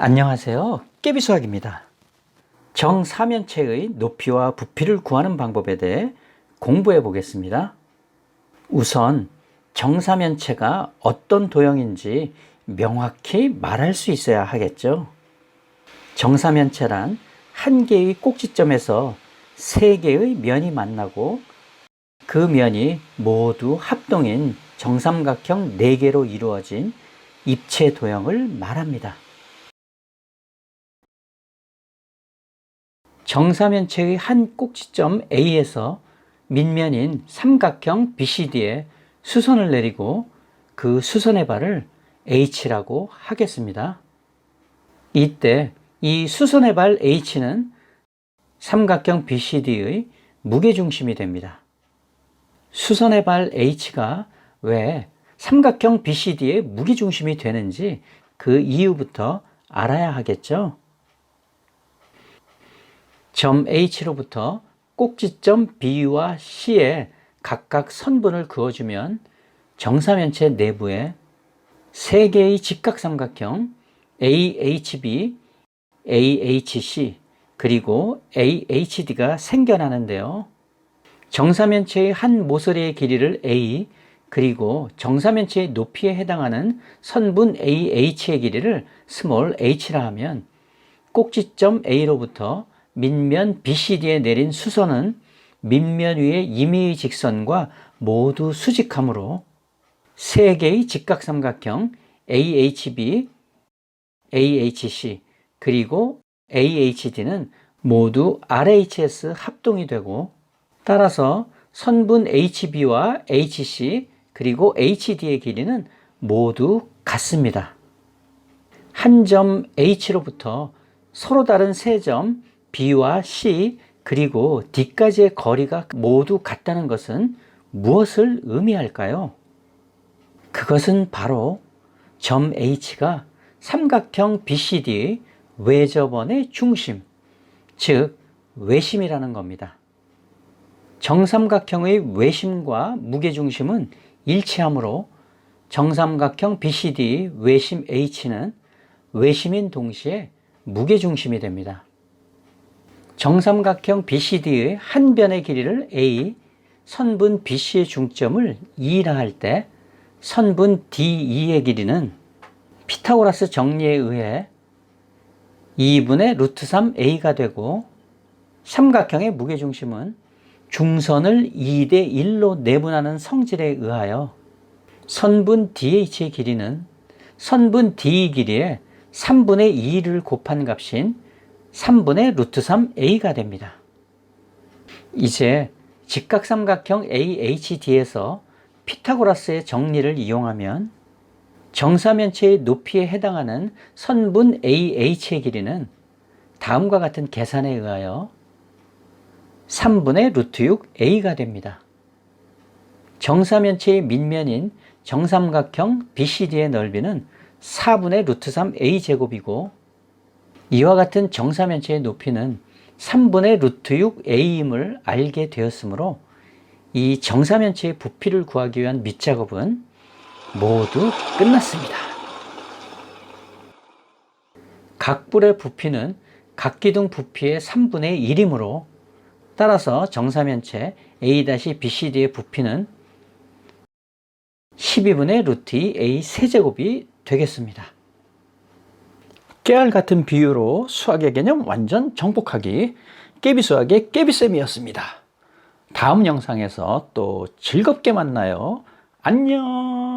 안녕하세요. 깨비수학입니다. 정사면체의 높이와 부피를 구하는 방법에 대해 공부해 보겠습니다. 우선 정사면체가 어떤 도형인지 명확히 말할 수 있어야 하겠죠. 정사면체란 한 개의 꼭지점에서 세 개의 면이 만나고 그 면이 모두 합동인 정삼각형 네개로 이루어진 입체 도형을 말합니다. 정사면체의 한 꼭지점 A에서 밑면인 삼각형 BCD에 수선을 내리고 그 수선의 발을 H라고 하겠습니다. 이때 이 수선의 발 H는 삼각형 BCD의 무게중심이 됩니다. 수선의 발 H가 왜 삼각형 BCD의 무게중심이 되는지 그 이유부터 알아야 하겠죠? 점 H로부터 꼭지점 B와 C에 각각 선분을 그어주면 정사면체 내부에 세 개의 직각삼각형 AHB, AHC, 그리고 AHD가 생겨나는데요. 정사면체의 한 모서리의 길이를 A, 그리고 정사면체의 높이에 해당하는 선분 AH의 길이를 스몰 h라 하면 꼭지점 A로부터 밑면 BCD에 내린 수선은 밑면 위의 임의의 직선과 모두 수직하므로 세 개의 직각삼각형 AHB, AHC, 그리고 AHD는 모두 RHS 합동이 되고 따라서 선분 HB와 HC 그리고 HD의 길이는 모두 같습니다. 한 점 H로부터 서로 다른 세 점 B와 C 그리고 D까지의 거리가 모두 같다는 것은 무엇을 의미할까요? 그것은 바로 점 H가 삼각형 BCD의 외접원의 중심, 즉 외심이라는 겁니다. 정삼각형의 외심과 무게중심은 일치하므로 정삼각형 BCD 외심 H는 외심인 동시에 무게중심이 됩니다. 정삼각형 BCD의 한 변의 길이를 A, 선분 BC의 중점을 2라 할 때 선분 DE의 길이는 피타고라스 정리에 의해 2분의 루트 3A가 되고 삼각형의 무게중심은 중선을 2대 1로 내분하는 성질에 의하여 선분 DH의 길이는 선분 D 길이에 3분의 2를 곱한 값인 3분의 루트 3A가 됩니다. 이제 직각삼각형 AHD에서 피타고라스의 정리를 이용하면 정사면체의 높이에 해당하는 선분 AH의 길이는 다음과 같은 계산에 의하여 3분의 루트 6a가 됩니다. 정사면체의 밑면인 정삼각형 BCD의 넓이는 4분의 루트 3a 제곱이고 이와 같은 정사면체의 높이는 3분의 루트 6a임을 알게 되었으므로 이 정사면체의 부피를 구하기 위한 밑작업은 모두 끝났습니다. 각불의 부피는 각기둥 부피의 3분의 1이므로 따라서 정사면체 A-BCD의 부피는 12분의 루트 2 A 세제곱이 되겠습니다. 깨알 같은 비유로 수학의 개념 완전 정복하기 깨비 수학의 깨비쌤이었습니다. 다음 영상에서 또 즐겁게 만나요. 안녕